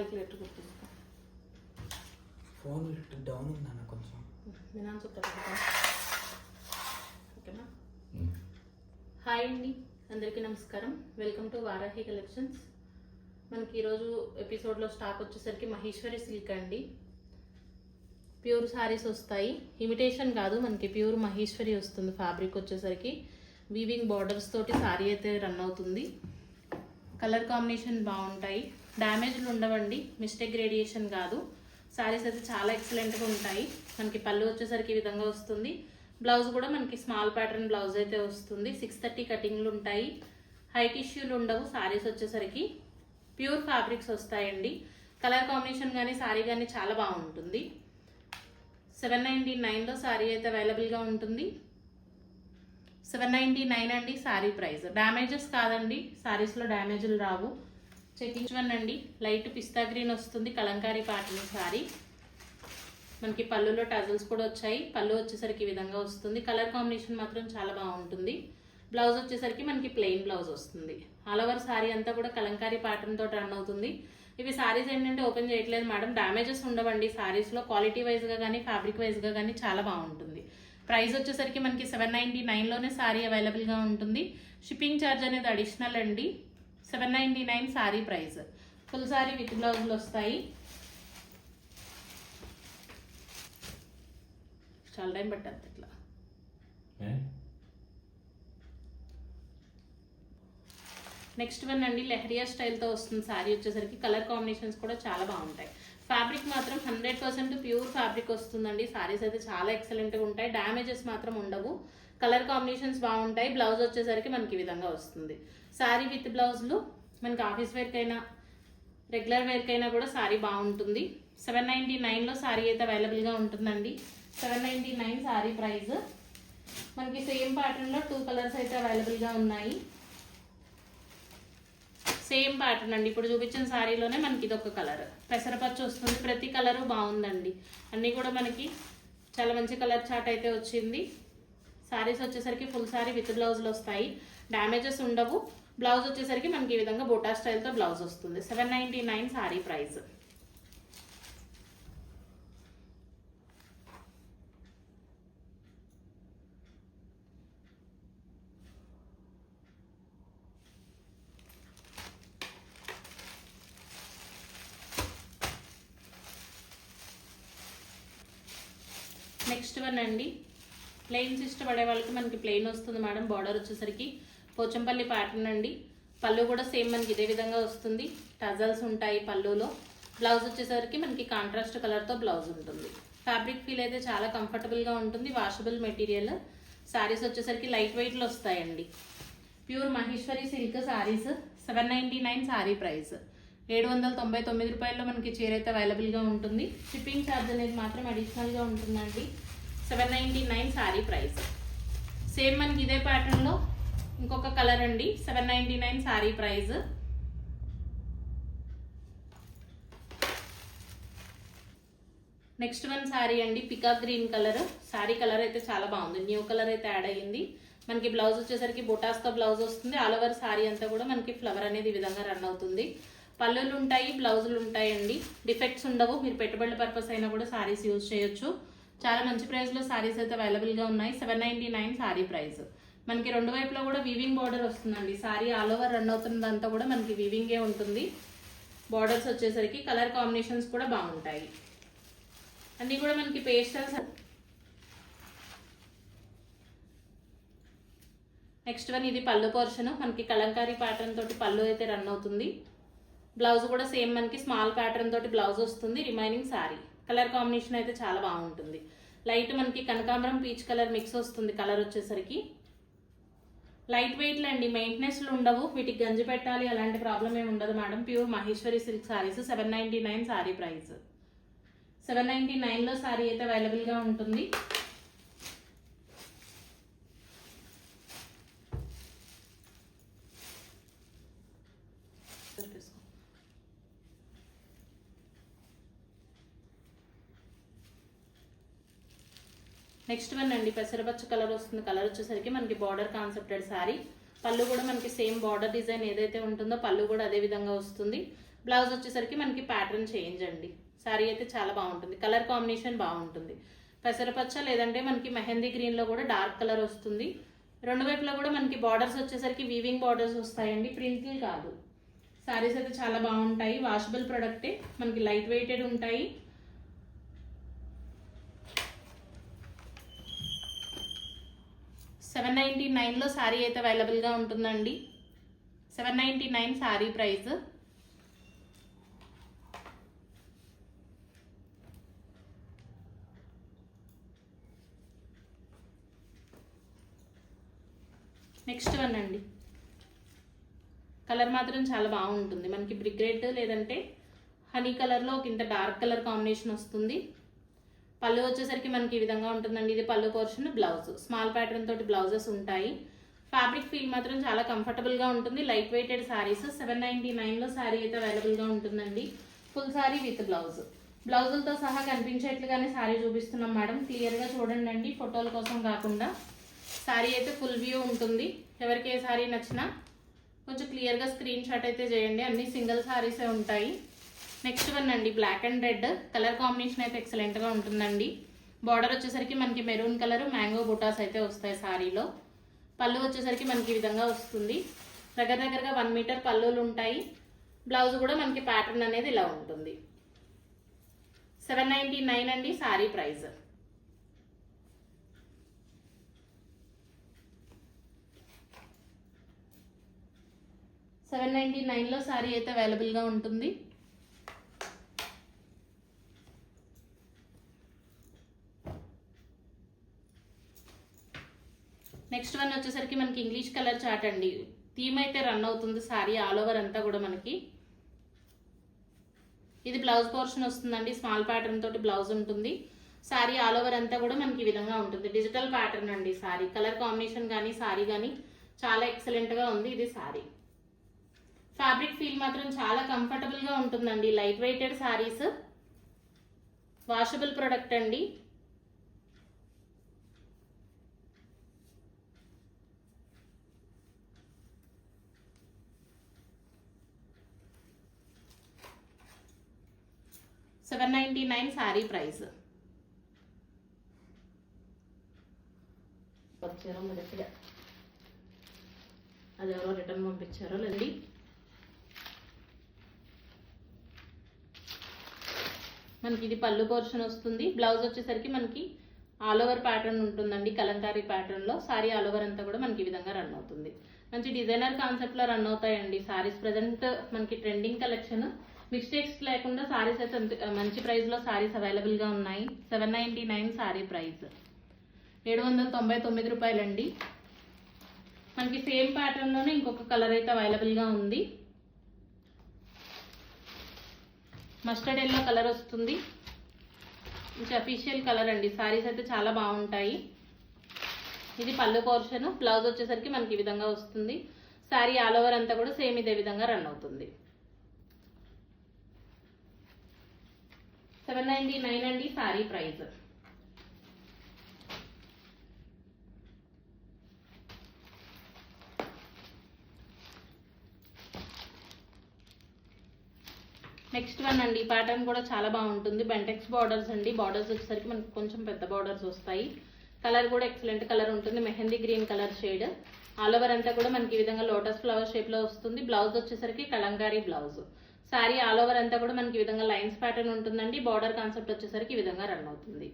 Calculator గుర్తుంచుకో. Phone down ఉందన్న కొంచెం. నేను అని చెప్తాను ఓకేనా? హాయ్ అండి అందరికీ నమస్కారం. వెల్కమ్ టు వారాహి కలెక్షన్స్ మనకి ఈరోజు ఎపిసోడ్లో స్టాక్ వచ్చేసరికి మహేశ్వరి సిల్క్ అండి. ప్యూర్ శారీస్ వస్తాయి. ఇమిటేషన్ కాదు మనకి ప్యూర్ మహేశ్వరి వస్తుంది ఫ్యాబ్రిక్ వచ్చేసరికి. వీవింగ్ బార్డర్స్ తోటి శారీ అయితే రన్ అవుతుంది. కలర్ కాంబినేషన్ బాగుంటాయి. డ్యామేజ్లు ఉండవండి. మిస్టేక్ రేడియేషన్ కాదు. శారీస్ అయితే చాలా ఎక్సలెంట్గా ఉంటాయి. మనకి పళ్ళు వచ్చేసరికి ఈ విధంగా వస్తుంది. బ్లౌజ్ కూడా మనకి స్మాల్ ప్యాటర్న్ బ్లౌజ్ అయితే వస్తుంది. సిక్స్ థర్టీ కటింగ్లు ఉంటాయి. హై ఇష్యూలు ఉండవు. శారీస్ వచ్చేసరికి ప్యూర్ ఫ్యాబ్రిక్స్ వస్తాయండి. కలర్ కాంబినేషన్ కానీ శారీ కానీ చాలా బాగుంటుంది. సెవెన్ నైంటీ నైన్లో శారీ అయితే అవైలబుల్గా ఉంటుంది. సెవెన్ నైంటీ నైన్ అండి శారీ ప్రైస్. డ్యామేజెస్ కాదండి. శారీస్లో డ్యామేజ్లు రావు. చెకింగ్ అండి లైట్ పిస్తా గ్రీన్ వస్తుంది. కలంకారీ పాటలు శారీ మనకి పళ్ళులో టజల్స్ కూడా వచ్చాయి. పళ్ళు వచ్చేసరికి ఈ విధంగా వస్తుంది. కలర్ కాంబినేషన్ మాత్రం చాలా బాగుంటుంది. బ్లౌజ్ వచ్చేసరికి మనకి ప్లెయిన్ బ్లౌజ్ వస్తుంది. ఆల్ ఓవర్ శారీ అంతా కూడా కలంకారీ ప్యాటర్న్ రన్ అవుతుంది. ఇవి శారీస్ ఏంటంటే ఓపెన్ చేయట్లేదు మేడం. డ్యామేజెస్ ఉండవండి. శారీస్లో క్వాలిటీ వైజ్గా కానీ ఫ్యాబ్రిక్ వైజ్గా కానీ చాలా బాగుంటుంది. ప్రైస్ వచ్చేసరికి మనకి సెవెన్ నైంటీ నైన్లోనే శారీ అవైలబుల్గా ఉంటుంది. షిప్పింగ్ ఛార్జ్ అనేది అడిషనల్ అండి. Seven ninety nine sari price. Full sari with బ్లౌజులు వస్తాయి. చాలా టైం పట్టద్దు ఇట్లా. నెక్స్ట్ వన్ అండి లెహరియా స్టైల్తో వస్తుంది శారీ వచ్చేసరికి. కలర్ కాంబినేషన్స్ కూడా చాలా బాగుంటాయి. ఫ్యాబ్రిక్ మాత్రం హండ్రెడ్ పర్సెంట్ ప్యూర్ ఫ్యాబ్రిక్ వస్తుందండి. శారీస్ అయితే చాలా ఎక్సలెంట్గా ఉంటాయి. డ్యామేజెస్ మాత్రం ఉండవు. కలర్ కాంబినేషన్స్ బాగుంటాయి. బ్లౌజ్ వచ్చేసరికి మనకి ఈ విధంగా వస్తుంది. శారీ విత్ బ్లౌజ్లు. మనకి ఆఫీస్ వేర్కైనా రెగ్యులర్ వేర్కైనా కూడా శారీ బాగుంటుంది. సెవెన్ నైంటీ నైన్లో శారీ అయితే అవైలబుల్గా ఉంటుందండి. Seven ninety nine sari price. మనకి సేమ్ ప్యాటర్న్లో టూ కలర్స్ అయితే అవైలబుల్గా ఉన్నాయి. సేమ్ ప్యాటర్న్ అండి. ఇప్పుడు చూపించిన శారీలోనే మనకి ఇది ఒక కలర్. పెసరపచ్చ వస్తుంది. ప్రతి కలరు బాగుందండి. అన్నీ కూడా మనకి చాలా మంచి కలర్ చాట్ అయితే వచ్చింది. శారీస్ వచ్చేసరికి ఫుల్ శారీ విత్ బ్లౌజులు వస్తాయి. డ్యామేజెస్ ఉండవు. బ్లౌజ్ వచ్చేసరికి మనకి ఈ విధంగా బోటా స్టైల్తో బ్లౌజ్ వస్తుంది. Seven ninety nine sari price next one అండి. ప్లెయిన్స్ ఇష్టపడే వాళ్ళకి మనకి ప్లెయిన్ వస్తుంది మేడం. బార్డర్ వచ్చేసరికి పోచంపల్లి ప్యాటర్న్ అండి. పళ్ళు కూడా సేమ్ మనకి ఇదే విధంగా వస్తుంది. టజల్స్ ఉంటాయి పళ్ళులో. బ్లౌజ్ వచ్చేసరికి మనకి కాంట్రాస్ట్ కలర్తో బ్లౌజ్ ఉంటుంది. ఫ్యాబ్రిక్ ఫీల్ అయితే చాలా కంఫర్టబుల్గా ఉంటుంది. Washable material. శారీస్ వచ్చేసరికి లైట్ వెయిట్లో వస్తాయండి. Pure Maheshwari silk saris seven ninety nine sari price. ఏడు వందల తొంభై తొమ్మిది రూపాయల్లో మనకి చీర అయితే అవైలబుల్గా ఉంటుంది. షిప్పింగ్ ఛార్జ్ అనేది మాత్రం అడిషనల్గా ఉంటుందండి. Seven ninety nine sari price. Same మనకి ఇదే ప్యాటర్న్లో ఇంకొక కలర్ అండి. Seven ninety nine sari price. Next one sari అండి peacock green colour. Sari colour అయితే చాలా బాగుంది. న్యూ కలర్ అయితే యాడ్ అయ్యింది. మనకి బ్లౌజ్ వచ్చేసరికి బొటాస్తో బ్లౌజ్ వస్తుంది. ఆల్ ఓవర్ శారీ అంతా కూడా మనకి ఫ్లవర్ అనేది ఈ విధంగా రన్ అవుతుంది. పళ్ళులు ఉంటాయి బ్లౌజులు ఉంటాయండి. డిఫెక్ట్స్ ఉండవు. మీరు పెట్టుబడుల పర్పస్ అయినా కూడా శారీస్ యూజ్ చేయొచ్చు. చాలా మంచి ప్రైస్లో శారీస్ అయితే అవైలబుల్గా ఉన్నాయి. Seven ninety nine sari price. మనకి రెండు వైపులా కూడా వీవింగ్ బార్డర్ వస్తుందండి. సారీ ఆల్ ఓవర్ రన్ అవుతున్నదంతా కూడా మనకి వీవింగే ఉంటుంది. బార్డర్స్ వచ్చేసరికి కలర్ కాంబినేషన్స్ కూడా బాగుంటాయి. అన్నీ కూడా మనకి పేస్టల్స్ నెక్స్ట్ వన్ ఇది పళ్ళు పోర్షన్ మనకి కలంకారీ ప్యాటర్న్ తోటి పళ్ళు అయితే రన్ అవుతుంది. బ్లౌజ్ కూడా సేమ్ మనకి స్మాల్ ప్యాటర్న్ తోటి బ్లౌజ్ వస్తుంది. రిమైనింగ్ సారీ కలర్ కాంబినేషన్ అయితే చాలా బాగుంటుంది. లైట్ మనకి కనకాంబరం పీచ్ కలర్ మిక్స్ వస్తుంది. కలర్ వచ్చేసరికి. లైట్ వెయిట్లు అండి. మెయింటెనెన్స్లు ఉండవు. వీటికి గంజి పెట్టాలి అలాంటి ప్రాబ్లం ఏమి ఉండదు madam. Pure Maheshwari silk saris seven ninety nine sari price. Seven ninety నైన్లో శారీ అయితే అవైలబుల్గా ఉంటుంది. నెక్స్ట్ వన్ అండి పెసరపచ్చ కలర్ వస్తుంది. కలర్ వచ్చేసరికి మనకి బార్డర్ కాన్సెప్టెడ్ శారీ పళ్ళు కూడా మనకి సేమ్ బార్డర్ డిజైన్ ఏదైతే ఉంటుందో పళ్ళు కూడా అదే విధంగా వస్తుంది. బ్లౌజ్ వచ్చేసరికి మనకి ప్యాటర్న్ చేంజ్ అండి. శారీ అయితే చాలా బాగుంటుంది. కలర్ కాంబినేషన్ బాగుంటుంది. పెసరపచ్చ లేదంటే మనకి మెహందీ గ్రీన్లో కూడా డార్క్ కలర్ వస్తుంది. రెండు వైపులో కూడా మనకి బార్డర్స్ వచ్చేసరికి వీవింగ్ బార్డర్స్ వస్తాయండి. ప్రింట్లు కాదు. శారీస్ అయితే చాలా బాగుంటాయి. వాషబుల్ ప్రొడక్టే మనకి లైట్ వెయిటెడ్ ఉంటాయి. సెవెన్ నైంటీ నైన్లో శారీ అయితే అవైలబుల్గా ఉంటుందండి. Seven ninety nine sari price. Next one అండి. కలర్ మాత్రం చాలా బాగుంటుంది. మనకి బ్రిగ్రేట్ లేదంటే హనీ కలర్లో ఒక ఇంత డార్క్ కలర్ కాంబినేషన్ వస్తుంది. పళ్ళు వచ్చేసరికి మనకి ఈ విధంగా ఉంటుందండి. ఇది pallu portion blouse. Small pattern తోటి బ్లౌజెస్ ఉంటాయి. ఫ్యాబ్రిక్ ఫీల్ మాత్రం చాలా కంఫర్టబుల్గా ఉంటుంది. Light weighted saris seven ninety నైన్లో శారీ అయితే అవైలబుల్గా ఉంటుందండి. ఫుల్ శారీ విత్ బ్లౌజ్ బ్లౌజులతో సహా కనిపించేట్లుగానే శారీ చూపిస్తున్నాం మేడం. క్లియర్గా చూడండి అండి ఫోటోల కోసం కాకుండా శారీ అయితే ఫుల్ వ్యూ ఉంటుంది. ఎవరికి ఏ శారీ నచ్చినా కొంచెం క్లియర్గా స్క్రీన్ షాట్ అయితే చేయండి. అన్ని సింగిల్ శారీసే ఉంటాయి. నెక్స్ట్ వన్ అండి black and red colour combination అయితే ఎక్సలెంట్గా ఉంటుందండి. బార్డర్ వచ్చేసరికి మనకి మెరూన్ కలర్ మ్యాంగో బుటాస్ అయితే వస్తాయి శారీలో పళ్ళు వచ్చేసరికి మనకి ఈ విధంగా వస్తుంది. దగ్గర దగ్గరగా వన్ మీటర్ పళ్ళులు ఉంటాయి. బ్లౌజ్ కూడా మనకి ప్యాటర్న్ అనేది ఇలా ఉంటుంది. సెవెన్ నైంటీ నైన్ అండి శారీ ప్రైస్. సెవెన్ నైంటీ నైన్లో శారీ అయితే అవైలబుల్గా ఉంటుంది. నెక్స్ట్ వన్ వచ్చేసరికి మనకి ఇంగ్లీష్ కలర్ చాట్ అండి. థీమ్ అయితే రన్ అవుతుంది. సారీ ఆల్ ఓవర్ అంతా కూడా మనకి. ఇది బ్లౌజ్ పోర్షన్ వస్తుందండి. స్మాల్ ప్యాటర్న్ తోటి బ్లౌజ్ ఉంటుంది. సారీ ఆల్ ఓవర్ అంతా కూడా మనకి ఈ విధంగా ఉంటుంది. డిజిటల్ ప్యాటర్న్ అండి సారీ. కలర్ కాంబినేషన్ కానీ సారీ కానీ చాలా ఎక్సలెంట్గా ఉంది ఇది సారీ. ఫ్యాబ్రిక్ ఫీల్ మాత్రం చాలా కంఫర్టబుల్గా ఉంటుందండి. Light weighted saris washable product అండి. Seven ninety nine sari price. వచ్చారో మొదటిగా. అది ఎవరో రిటర్న్ పంపించారో లేదండి. మనకి ఇది పళ్ళు పోర్షన్ వస్తుంది. బ్లౌజ్ వచ్చేసరికి మనకి ఆల్ ఓవర్ ప్యాటర్న్ ఉంటుందండి కలంకారీ ప్యాటర్న్లో సారీ ఆల్ ఓవర్ అంతా కూడా మనకి ఈ విధంగా రన్ అవుతుంది. మంచి డిజైనర్ కాన్సెప్ట్లో రన్ అవుతాయండి. సారీస్ ప్రజెంట్ మనకి ట్రెండింగ్ కలెక్షన్. మిస్టేక్స్ లేకుండా సారీస్ అయితే అంత- మంచి ప్రైస్లో సారీస్ అవైలబుల్గా ఉన్నాయి seven ninety nine sari price ఏడు వందల తొంభై తొమ్మిది రూపాయలండి. మనకి సేమ్ ప్యాటర్న్లోనే ఇంకొక కలర్ అయితే అవైలబుల్గా ఉంది. మస్టర్డ్ ఎల్లో కలర్ వస్తుంది. మంచి అఫీషియల్ కలర్ అండి. సారీస్ అయితే చాలా బాగుంటాయి. ఇది పళ్ళు పోర్షన్ బ్లౌజ్ వచ్చేసరికి మనకి ఈ విధంగా వస్తుంది. శారీ ఆల్ ఓవర్ అంతా కూడా సేమ్ ఇదే విధంగా రన్ అవుతుంది. సెవెన్ నైన్టీ నైన్ అండి శారీ ప్రైస్. నెక్స్ట్ వన్ అండి ప్యాటర్న్ కూడా చాలా బాగుంటుంది. బెంటెక్స్ బార్డర్స్ అండి. బార్డర్స్ వచ్చేసరికి మనకు కొంచెం పెద్ద బార్డర్స్ వస్తాయి. కలర్ కూడా ఎక్సలెంట్ కలర్ ఉంటుంది. Mehndi green colour shade. All over అంతా కూడా మనకి ఈ విధంగా లోటస్ ఫ్లవర్ షేప్లో వస్తుంది. బ్లౌజ్ వచ్చేసరికి Kalamkari blouse. Sari all over అంతా కూడా మనకి ఈ విధంగా లైన్స్ ప్యాటర్న్ ఉంటుందండి. బార్డర్ కాన్సెప్ట్ వచ్చేసరికి ఈ విధంగా రన్ అవుతుంది.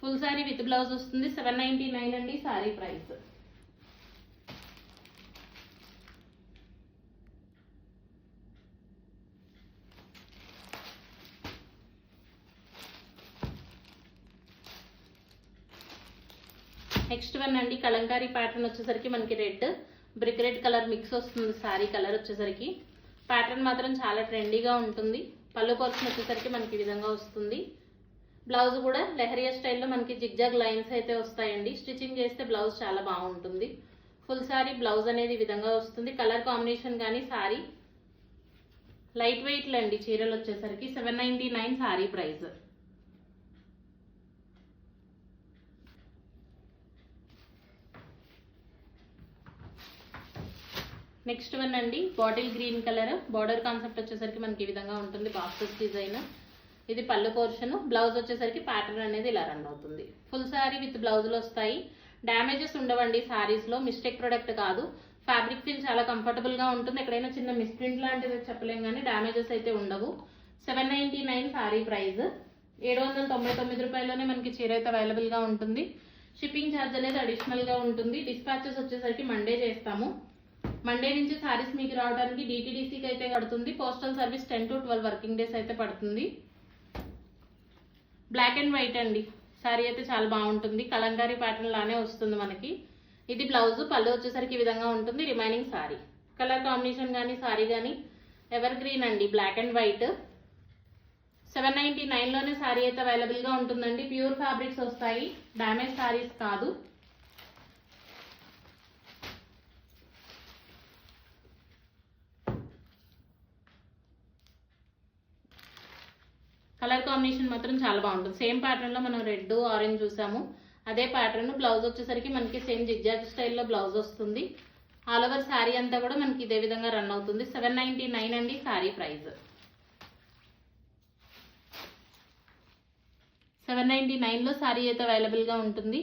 ఫుల్ శారీ విత్ బ్లౌజ్ వస్తుంది. సెవెన్ నైంటీ నైన్ అండి శారీ ప్రైస్ నెక్స్ట్ వన్ అండి. కలంకారీ ప్యాటర్న్ వచ్చేసరికి మనకి red brick red colour mix వస్తుంది శారీ కలర్ వచ్చేసరికి. ప్యాటర్న్ మాత్రం చాలా ట్రెండీగా ఉంటుంది. పళ్ళు పోర్షన్ వచ్చేసరికి మనకి ఈ విధంగా వస్తుంది. బ్లౌజ్ కూడా లెహరియా స్టైల్లో మనకి జిగ్జాగ్ లైన్స్ అయితే వస్తాయండి. స్టిచ్చింగ్ చేస్తే బ్లౌజ్ చాలా బాగుంటుంది. ఫుల్ శారీ బ్లౌజ్ అనేది ఈ విధంగా వస్తుంది. కలర్ కాంబినేషన్ కానీ శారీ లైట్ వెయిట్లు అండి చీరలు వచ్చేసరికి. Seven ninety nine sari price. Next one అండి bottle green colour border concept వచ్చేసరికి మనకి ఈ విధంగా ఉంటుంది బాక్సెస్ డిజైన్ ఇది పళ్ళు పోర్షన్ బ్లౌజ్ వచ్చేసరికి ప్యాటర్న్ అనేది ఇలా రన్ అవుతుంది. ఫుల్ శారీ విత్ బ్లౌజులు వస్తాయి. డ్యామేజెస్ ఉండవండి శారీస్లో మిస్టేక్ ప్రొడక్ట్ కాదు. ఫ్యాబ్రిక్ ఫీల్ చాలా కంఫర్టబుల్గా ఉంటుంది. ఎక్కడైనా చిన్న మిస్ప్రింట్ లాంటిది చెప్పలేం కానీ డ్యామేజెస్ అయితే ఉండవు. Seven ninety nine sari price ఏడు వందల తొంభై తొమ్మిది రూపాయల్లోనే మనకి చీర అయితే అవైలబుల్గా ఉంటుంది. షిప్పింగ్ ఛార్జ్ అనేది అడిషనల్గా ఉంటుంది. డిస్పాచెస్ వచ్చేసరికి మండే చేస్తాము. మండే నుంచి సారీస్ మీకు రావడానికి డిటీడీసీకి అయితే పడుతుంది postal service ten to twelve working days అయితే పడుతుంది. బ్లాక్ అండ్ వైట్ అండి. శారీ అయితే చాలా బాగుంటుంది. కలంకారీ ప్యాటర్న్ లానే వస్తుంది మనకి. ఇది బ్లౌజ్ పళ్ళు వచ్చేసరికి ఈ విధంగా ఉంటుంది. రిమైనింగ్ శారీ కలర్ కాంబినేషన్ కానీ శారీ కానీ ఎవర్ గ్రీన్ అండి. Black and white seven ninety నైన్లోనే sari అయితే అవైలబుల్గా ఉంటుందండి. ప్యూర్ ఫ్యాబ్రిక్స్ వస్తాయి. డ్యామేజ్ శారీస్ కాదు. కలర్ కాంబినేషన్ మాత్రం చాలా బాగుంటుంది. సేమ్ ప్యాటర్న్లో మనం రెడ్ ఆరెంజ్ చూసాము. అదే ప్యాటర్న్ బ్లౌజ్ వచ్చేసరికి మనకి సేమ్ జిగ్జాగ్ స్టైల్లో బ్లౌజ్ వస్తుంది. ఆల్ ఓవర్ శారీ అంతా కూడా మనకి ఇదే విధంగా రన్ అవుతుంది. సెవెన్ నైంటీ నైన్ అండి శారీ ప్రైస్ సెవెన్ నైంటీ నైన్లో శారీ అయితే అవైలబుల్గా ఉంటుంది.